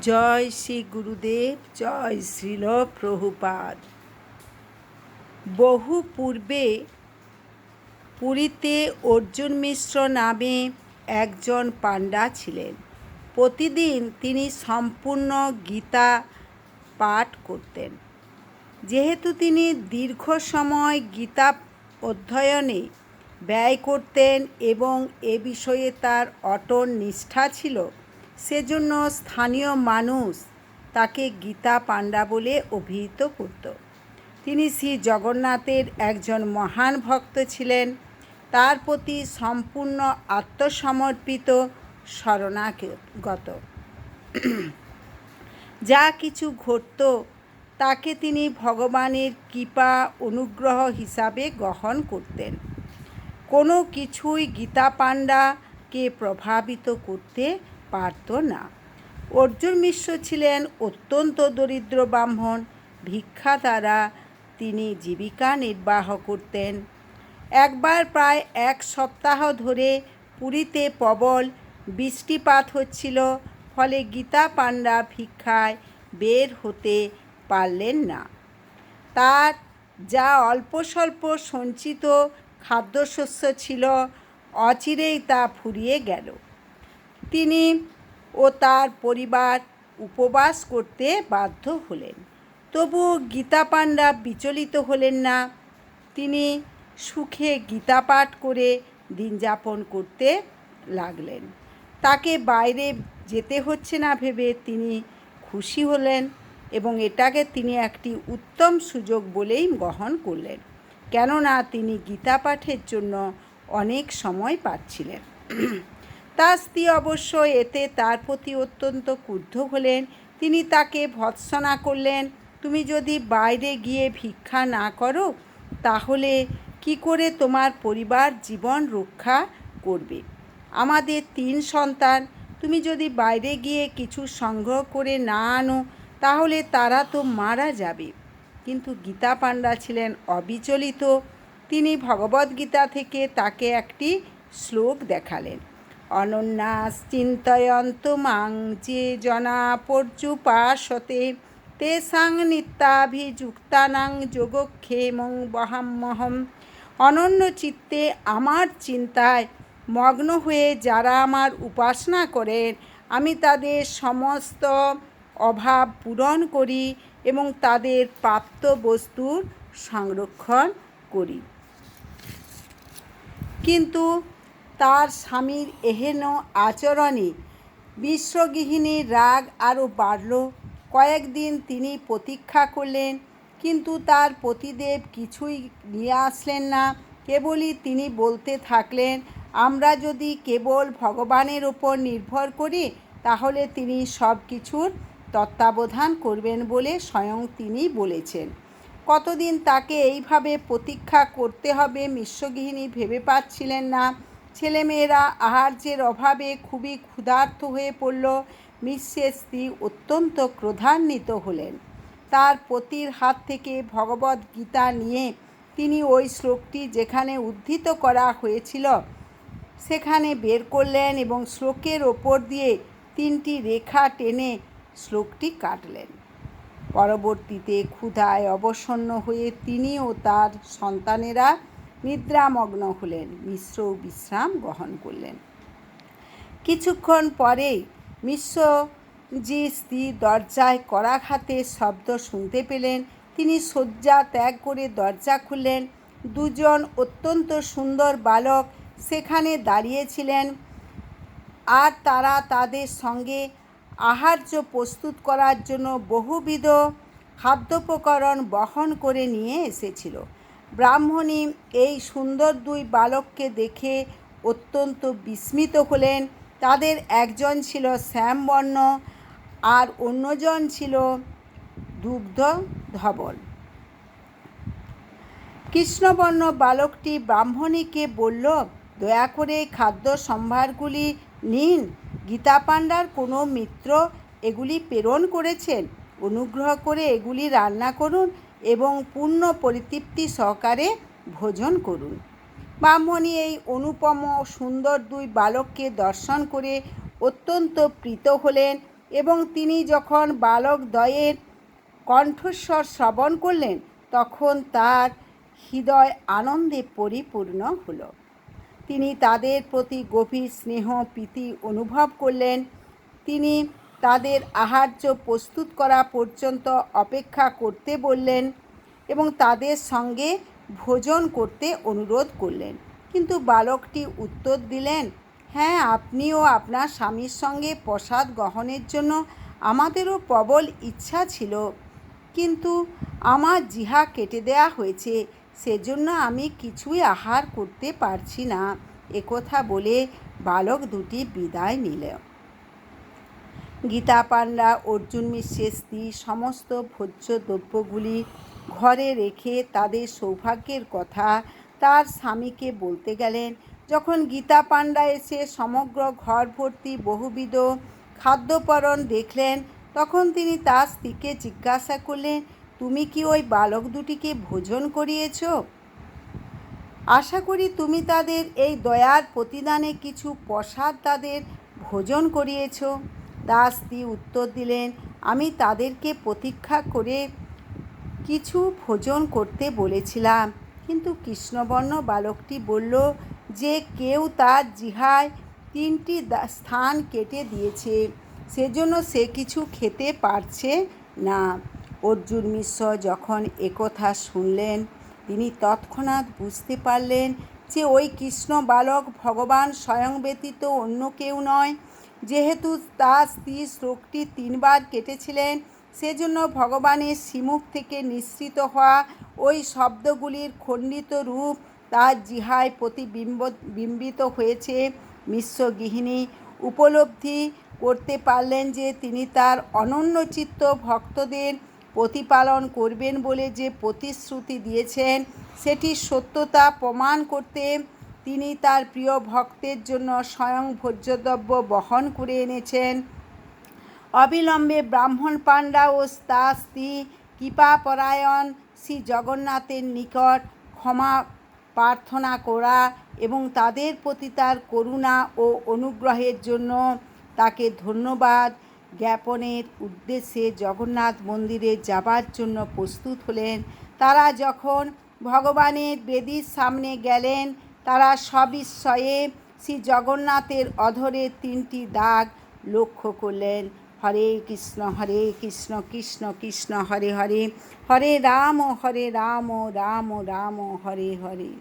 জয় শ্রী গুরুদেব, জয় শ্রীল প্রভুপাদ। বহু পূর্বে পুরীতে অর্জুন মিশ্র নামে একজন পাণ্ডা ছিলেন। প্রতিদিন তিনি সম্পূর্ণ গীতা পাঠ করতেন। যেহেতু তিনি দীর্ঘ সময় গীতা অধ্যয়নে ব্যয় করতেন এবং এ বিষয়ে তার অটল নিষ্ঠা ছিল সেজন্য স্থানীয় মানুষ তাকে গীতা পাণ্ডা বলে অভিহিত করত। তিনি শ্রী জগন্নাথের একজন মহান ভক্ত ছিলেন। তার প্রতি সম্পূর্ণ আত্মসমর্পিত শরণাগত। যা কিছু ঘটত, তাকে তিনি ভগবানের কৃপা অনুগ্রহ হিসাবে গ্রহণ করতেন। কোনো কিছুই গীতা পাণ্ডাকে প্রভাবিত করতে পারত না। অর্জুন মিশ্র ছিলেন অত্যন্ত দরিদ্র ব্রাহ্মণ। ভিক্ষা দ্বারা তিনি জীবিকা নির্বাহ করতেন। একবার প্রায় এক সপ্তাহ ধরে পুরীতে প্রবল বৃষ্টিপাত হচ্ছিল, ফলে গীতা পাণ্ডা ভিক্ষায় বের হতে পারলেন না। তার যা অল্প স্বল্প সঞ্চিত খাদ্যশস্য ছিল, অচিরেই তা ফুরিয়ে গেল। তিনি ও তার পরিবার উপবাস করতে বাধ্য হলেন। তবু গীতা পাণ্ডা বিচলিত হলেন না। তিনি সুখে গীতা পাঠ করে দিন যাপন করতে লাগলেন। তাকে বাইরে যেতে হচ্ছে না ভেবে তিনি খুশি হলেন এবং এটাকে তিনি একটি উত্তম সুযোগ বলেই গ্রহণ করলেন। কেননা তিনি গীতা পাঠের জন্য অনেক সময় পাচ্ছিলেন। তার স্ত্রী অবশ্য এতে তার প্রতি অত্যন্ত ক্রুদ্ধ হলেন। তিনি তাকে ভৎসনা করলেন, তুমি যদি বাইরে গিয়ে ভিক্ষা না করো, তাহলে কি করে তোমার পরিবার জীবন রক্ষা করবে? আমাদের তিন সন্তান, তুমি যদি বাইরে গিয়ে কিছু সংগ্রহ করে না আনো, তাহলে তারা তো মারা যাবে। কিন্তু গীতা পাণ্ডা ছিলেন অবিচলিত। তিনি ভগবদ্গীতা থেকে তাকে একটি শ্লোক দেখালেন। অনন্যাস চিন্তয়ন্ত মাং যে জনা পর্যুপাসতে তেসাং নিত্যাভিযুক্তানাং যোগক্ষেমং বহাম্মহম। অনন্য চিত্তে আমার চিন্তায় মগ্ন হয়ে যারা আমার উপাসনা করেন, আমি তাদের সমস্ত অভাব পূরণ করি এবং তাদের প্রাপ্ত বস্তুর সংরক্ষণ করি। কিন্তু তার স্বামীর এহেন আচরণে বিশ্বগৃহিণীর রাগ আরও বাড়ল। কয়েকদিন তিনি প্রতীক্ষা করলেন, কিন্তু তার পতিদেব কিছুই নিয়ে আসলেন না। কেবলই তিনি বলতে থাকলেন, আমরা যদি কেবল ভগবানের ওপর নির্ভর করি, তাহলে তিনি সব কিছুর তত্ত্বাবধান করবেন বলে স্বয়ং তিনি বলেছেন। কতদিন তাকে এইভাবে প্রতীক্ষা করতে হবে মিশ্রগৃহিণী ভেবে পাচ্ছিলেন না। ছেলেমেয়েরা আহার্যের অভাবে খুবই ক্ষুধার্ত হয়ে পড়ল। মিশ্রের স্ত্রী অত্যন্ত ক্রোধান্বিত হলেন। তার পতির হাত থেকে ভগবত গীতা নিয়ে তিনি ওই শ্লোকটি যেখানে উদ্ধৃত করা হয়েছিল, সেখানে বের করলেন এবং শ্লোকের ওপর দিয়ে তিনটি রেখা টেনে শ্লোকটি কাটলেন। পরবর্তীতে ক্ষুধায় অবসন্ন হয়ে তিনি ও তার সন্তানেরা নিদ্রামগ্ন হলেন, মিশ্র বিশ্রাম গ্রহণ করলেন। কিছুক্ষণ পরেই মিশ্রজি স্ত্রী দরজায় করাঘাতে শব্দ শুনতে পেলেন, তিনি শয্যা ত্যাগ করে দরজা খুললেন। দুজন অত্যন্ত সুন্দর বালক সেখানে দাঁড়িয়েছিলেন আর তারা তাদের সঙ্গে আহার্য প্রস্তুত করার জন্য বহুবিধ খাদ্যোপকরণ বহন করে নিয়ে এসেছিল। ব্রাহ্মণী এই সুন্দর দুই বালককে দেখে অত্যন্ত বিস্মিত হলেন। তাদের একজন ছিল শ্যামবর্ণ আর অন্যজন ছিল দুগ্ধ ধবল। কৃষ্ণবর্ণ বালকটি ব্রাহ্মণীকে বলল, দয়া করে খাদ্য সম্ভারগুলি নিন। গীতা পাণ্ডার কোনো মিত্র এগুলি প্রেরণ করেছেন। অনুগ্রহ করে এগুলি রান্না করুন। এবং পূর্ণ পরিতৃপ্তি সহকারে ভোজন করুন। ব্রাহ্মণী এই অনুপম সুন্দর দুই বালককে দর্শন করে অত্যন্ত প্রীত হলেন এবং তিনি যখন বালক দ্বয়ের কণ্ঠস্বর শ্রবণ করলেন, তখন তার হৃদয় আনন্দে পরিপূর্ণ হলো। তিনি তাদের প্রতি গভীর স্নেহ, প্রীতি অনুভব করলেন। তিনি তাদের আহার্য প্রস্তুত করা পর্যন্ত অপেক্ষা করতে বললেন এবং তাদের সঙ্গে ভোজন করতে অনুরোধ করলেন। কিন্তু বালকটি উত্তর দিলেন হ্যাঁ আপনিও আপনার স্বামীর সঙ্গে প্রসাদ গ্রহণের জন্য আমাদেরও প্রবল ইচ্ছা ছিল। কিন্তু আমার জিহা কেটে দেয়া হয়েছে, সেজন্য আমি কিছুই আহার করতে পারছি না। একথা বলে বালক দুটি বিদায় নিল গীতা পাণ্ডা, অর্জুন মিশ্রের স্ত্রী, সমস্ত ভোজ্য দ্রব্যগুলি ঘরে রেখে তাদের সৌভাগ্যের কথা তার স্বামীকে বলতে গেলেন। যখন গীতা পাণ্ডা এসে সমগ্র ঘর ভর্তি বহুবিধ খাদ্যপরণ দেখলেন, তখন তিনি তার স্ত্রীকে জিজ্ঞাসা করলেন, তুমি কি ওই বালক দুটিকে ভোজন করিয়েছ? আশা করি তুমি তাদের এই দয়ার প্রতিদানে কিছু প্রসাদ তাদের ভোজন করিয়েছ। তার স্ত্রী উত্তর দিলেন, আমি তাদেরকে প্রতীক্ষা করে কিছু ভোজন করতে বলেছিলাম। কিন্তু কৃষ্ণবর্ণ বালকটি বলল, যে কেউ তার জিহায় তিনটি স্থান কেটে দিয়েছে, সেজন্য সে কিছু খেতে পারছে না। অর্জুন মিশ্র যখন একথা শুনলেন, তিনি তৎক্ষণাৎ বুঝতে পারলেন যে ওই কৃষ্ণ বালক ভগবান স্বয়ং ব্যতীত অন্য কেউ নয়। যেহেতু তার স্ত্রী শ্লোকটি তিনবার কেটেছিলেন, সেজন্য ভগবানের শ্রীমুখ থেকে নিঃসৃত হওয়া ওই শব্দগুলির খণ্ডিত রূপ তার জিহায় প্রতিবিম্ব, বিম্বিত হয়েছে। মিশ্র গৃহিণী উপলব্ধি করতে পারলেন যে তিনি তার অনন্যচিত্ত ভক্তদের প্রতিপালন করবেন বলে যে প্রতিশ্রুতি দিয়েছেন সেটি সত্যতা প্রমাণ করতে তিনি তার প্রিয় ভক্তের জন্য স্বয়ং ভোজ্যদ্রব্য বহন করে এনেছেন। অবিলম্বে ব্রাহ্মণ পাণ্ডা ও তার স্ত্রী কৃপাপরায়ণ শ্রী জগন্নাথের নিকট ক্ষমা প্রার্থনা করা এবং তাদের প্রতি তার করুণা ও অনুগ্রহের জন্য তাকে ধন্যবাদ জ্ঞাপনের উদ্দেশ্যে জগন্নাথ মন্দিরে যাবার জন্য প্রস্তুত হলেন। তারা যখন ভগবানের বেদির সামনে গেলেন তারা সবিস্ময়ে শ্রী জগন্নাথের অধরে তিনটি দাগ লক্ষ্য করলেন। হরে কৃষ্ণ হরে কৃষ্ণ কৃষ্ণ কৃষ্ণ, হরে হরে। হরে রাম হরে রাম রাম রাম, হরে হরে।